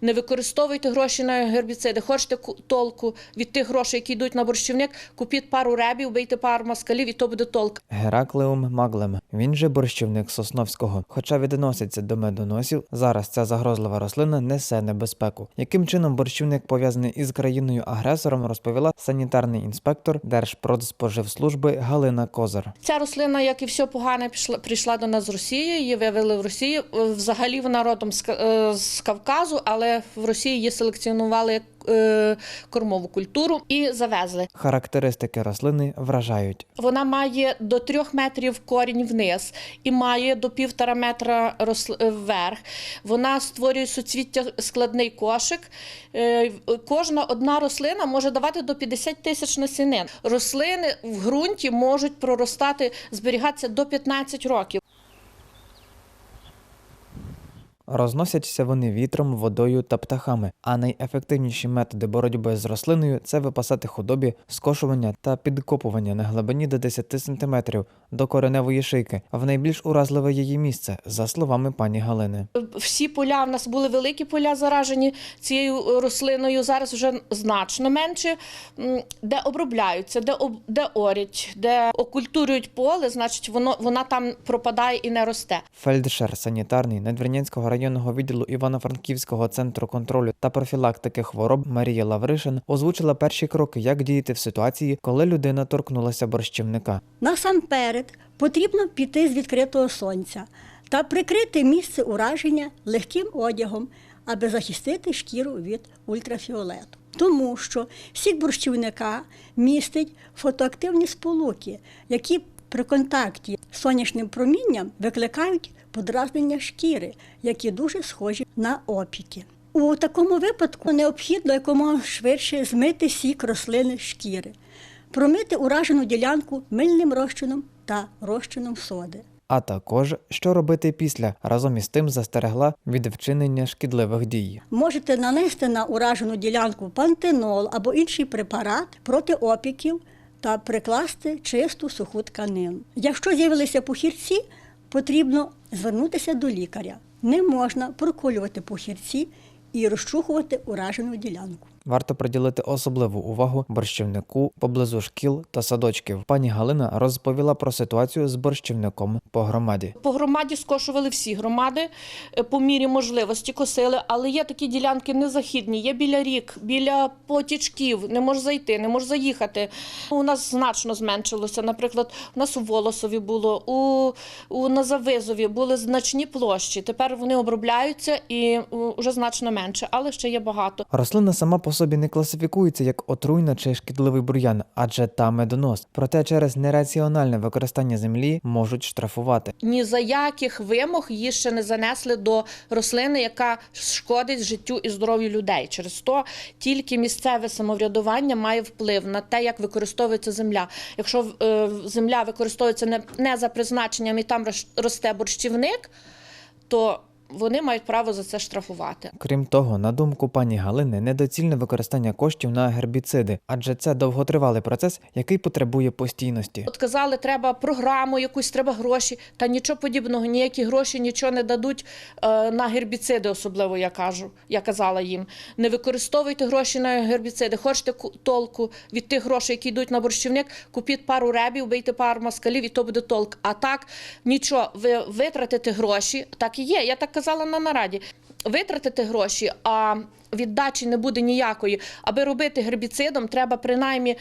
Не використовуйте гроші на гербіциди. Хочете ку- толку від тих грошей, які йдуть на борщівник, купіть пару ребів, бийте пару москалів, і то буде толк. Гераклеум маглем. Він же борщівник Сосновського. Хоча відноситься до медоносів, зараз ця загрозлива рослина несе небезпеку. Яким чином борщівник пов'язаний із країною-агресором, розповіла санітарний інспектор Держпродспоживслужби Галина Козар. Ця рослина, як і все погане, пішла прийшла до нас з Росії. Її вивели в Росії. Е, Взагалі вона родом з, е, з Кавказу, але в Росії її селекціонували як е, кормову культуру і завезли. Характеристики рослини вражають. Вона має до трьох метрів корінь вниз і має до півтора метра е, вверх. Вона створює суцвіття складний кошик. Е, Кожна одна рослина може давати до 50 тисяч насінин. Рослини в ґрунті можуть проростати, зберігатися до 15 років. Розносяться вони вітром, водою та птахами. А найефективніші методи боротьби з рослиною це випасати худобі, скошування та підкопування на глибині до 10 см до кореневої шийки, в найбільш уразливе її місце, за словами пані Галини. Всі поля в нас були великі поля заражені цією е, рослиною. Зараз вже значно менше. Де обробляються, де об- де орять, де окультурюють поле, значить воно вона там пропадає і не росте. Фельдшер санітарний Надвірнянського районного відділу Івано-Франківського центру контролю та профілактики хвороб Марія Лавришин озвучила перші кроки, як діяти в ситуації, коли людина торкнулася борщівника. Насамперед потрібно піти з відкритого сонця та прикрити місце ураження легким одягом, аби захистити шкіру від ультрафіолету. Тому що сік борщівника містить фотоактивні сполуки, які при контакті з сонячним промінням викликають подразнення шкіри, які дуже схожі на опіки. У такому випадку необхідно якомога швидше змити сік рослини шкіри, промити уражену ділянку мильним розчином та розчином соди. А також що робити після разом із тим застерегла від вчинення шкідливих дій. Можете нанести на уражену ділянку пантенол або інший препарат проти опіків та прикласти чисту суху тканину. Якщо з'явилися пухірці, потрібно звернутися до лікаря. Не можна проколювати пухірці і розчухувати уражену ділянку. Варто приділити особливу увагу борщівнику поблизу шкіл та садочків. Пані Галина розповіла про ситуацію з борщівником по громаді. По громаді скошували всі громади е, по мірі можливості косили, але є такі ділянки незахідні. Є біля рік, біля потічків, не може зайти, не може заїхати. У нас значно зменшилося. Наприклад, у нас у Волосові було, у, у Назавизові були значні площі. Тепер вони обробляються і вже значно менше, але ще є багато. Рослина сама по собі не класифікується як отруйна чи шкідливий бур'ян, адже та медонос. Проте через нераціональне використання землі можуть штрафувати. Ні за яких вимог її ще не занесли до рослини, яка шкодить життю і здоров'ю людей. Через то тільки місцеве самоврядування має вплив на те, як використовується земля. Якщо е, земля використовується не, за призначенням і там рос- росте борщівник, то вони мають право за це штрафувати. Крім того, на думку пані Галини, недоцільне використання коштів на гербіциди, адже це довготривалий процес, який потребує постійності. От казали, треба програму якусь, треба гроші. Та нічого подібного, ніякі гроші нічого не дадуть е, на гербіциди, особливо я кажу. Я казала їм. Не використовуйте гроші на гербіциди. Хочете ку- толку від тих грошей, які йдуть на борщівник, купіть пару ребів, бийте пару москалів, і то буде толк. А так нічого, ви витратите гроші. Так і є. Я так казала на нараді. Витратите гроші, а віддачі не буде ніякої. Аби робити гербіцидом, треба принаймні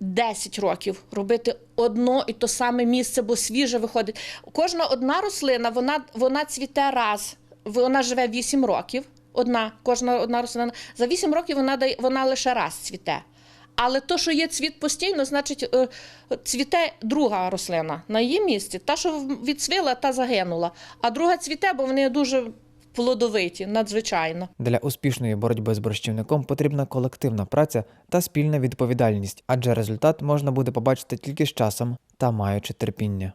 10 років робити одно і то саме місце, бо свіже виходить. Кожна одна рослина, вона, вона цвіте раз, вона живе 8 років. Одна, кожна одна рослина. За 8 років вона, вона лише раз цвіте. Але то, що є цвіт постійно, значить е, цвіте друга рослина на її місці. Та, що відцвіла, та загинула. А друга цвіте, бо вони дуже плодовиті, надзвичайно. Для успішної боротьби з борщівником потрібна колективна праця та спільна відповідальність, адже результат можна буде побачити тільки з часом та маючи терпіння.